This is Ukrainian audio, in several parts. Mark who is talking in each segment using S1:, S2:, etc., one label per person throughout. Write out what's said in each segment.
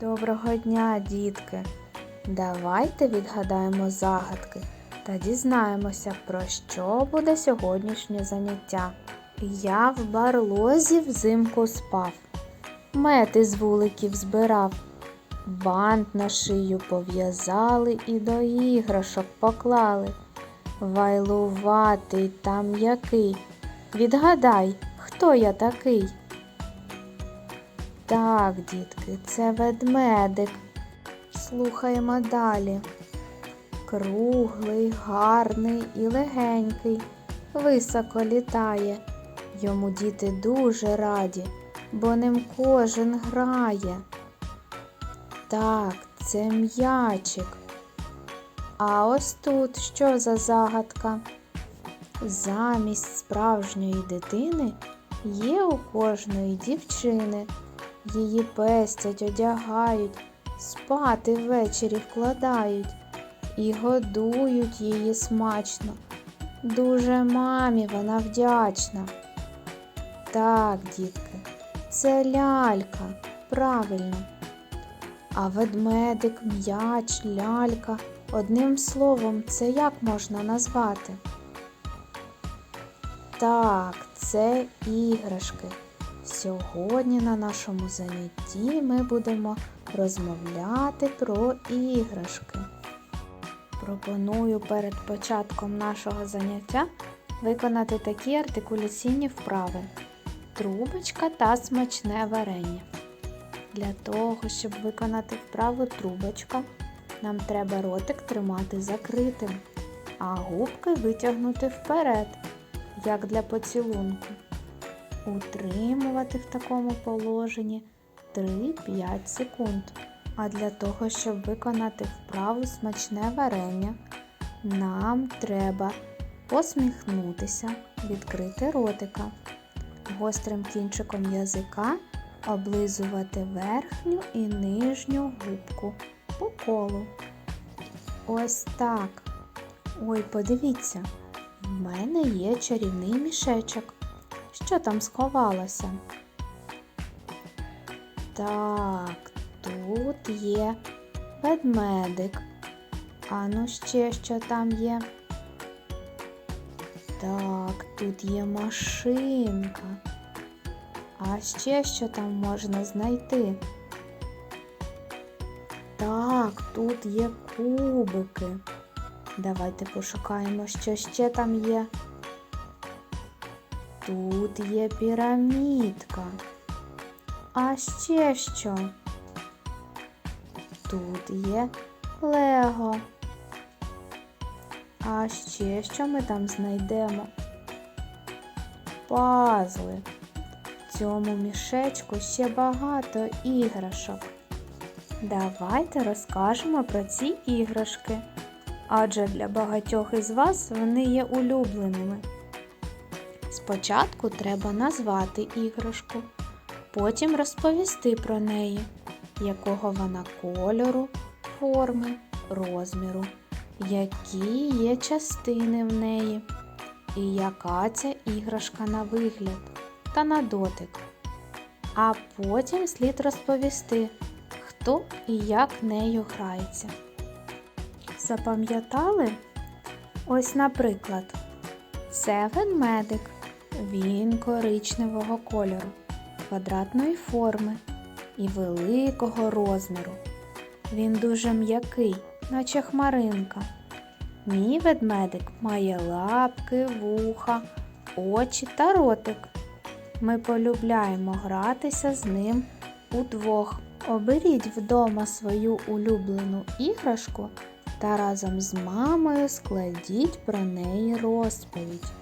S1: Доброго дня, дітки! Давайте відгадаємо загадки та дізнаємося, про що буде сьогоднішнє заняття. Я в барлозі взимку спав, мед із вуликів збирав, бант на шию пов'язали і до іграшок поклали. Вайлуватий та м'який. Відгадай, хто я такий? Так, дітки, це ведмедик. Слухаємо далі. Круглий, гарний і легенький, високо літає. Йому діти дуже раді, бо ним кожен грає. Так, це м'ячик. А ось тут що за загадка? Замість справжньої дитини є у кожної дівчини. Її пестять, одягають, спати ввечері вкладають і годують її смачно. Дуже мамі вона вдячна. Так, дітки, це лялька, правильно. А ведмедик, м'яч, лялька. Одним словом, це як можна назвати? Так, це іграшки. Сьогодні на нашому занятті ми будемо розмовляти про іграшки. Пропоную перед початком нашого заняття виконати такі артикуляційні вправи: трубочка та смачне варення. Для того, щоб виконати вправу трубочка, нам треба ротик тримати закритим, а губки витягнути вперед, як для поцілунку. Утримувати в такому положенні 3-5 секунд. А для того, щоб виконати вправу смачне варення, нам треба посміхнутися, відкрити ротика, гострим кінчиком язика облизувати верхню і нижню губку по колу. Ось так. Ой, подивіться, в мене є чарівний мішечок. Що там сховалося? Так, тут є ведмедик. А ну ще що там є? Так, тут є машинка. А ще що там можна знайти? Так, тут є кубики. Давайте пошукаємо, що ще там є. Тут є пірамідка. А ще що? Тут є лего. А ще що ми там знайдемо? Пазли. В цьому мішечку ще багато іграшок. Давайте розкажемо про ці іграшки, адже для багатьох із вас вони є улюбленими. Спочатку треба назвати іграшку, потім розповісти про неї, якого вона кольору, форми, розміру, які є частини в неї, і яка ця іграшка на вигляд та на дотик. А потім слід розповісти, хто і як нею грається. Запам'ятали? Ось, наприклад, це ведмедик. Він коричневого кольору, квадратної форми і великого розміру. Він дуже м'який, наче хмаринка. Мій ведмедик має лапки, вуха, очі та ротик. Ми полюбляємо гратися з ним удвох. Оберіть вдома свою улюблену іграшку та разом з мамою складіть про неї розповідь.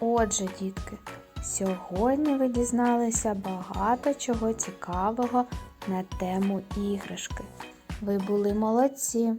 S1: Отже, дітки, сьогодні ви дізналися багато чого цікавого на тему іграшки. Ви були молодці!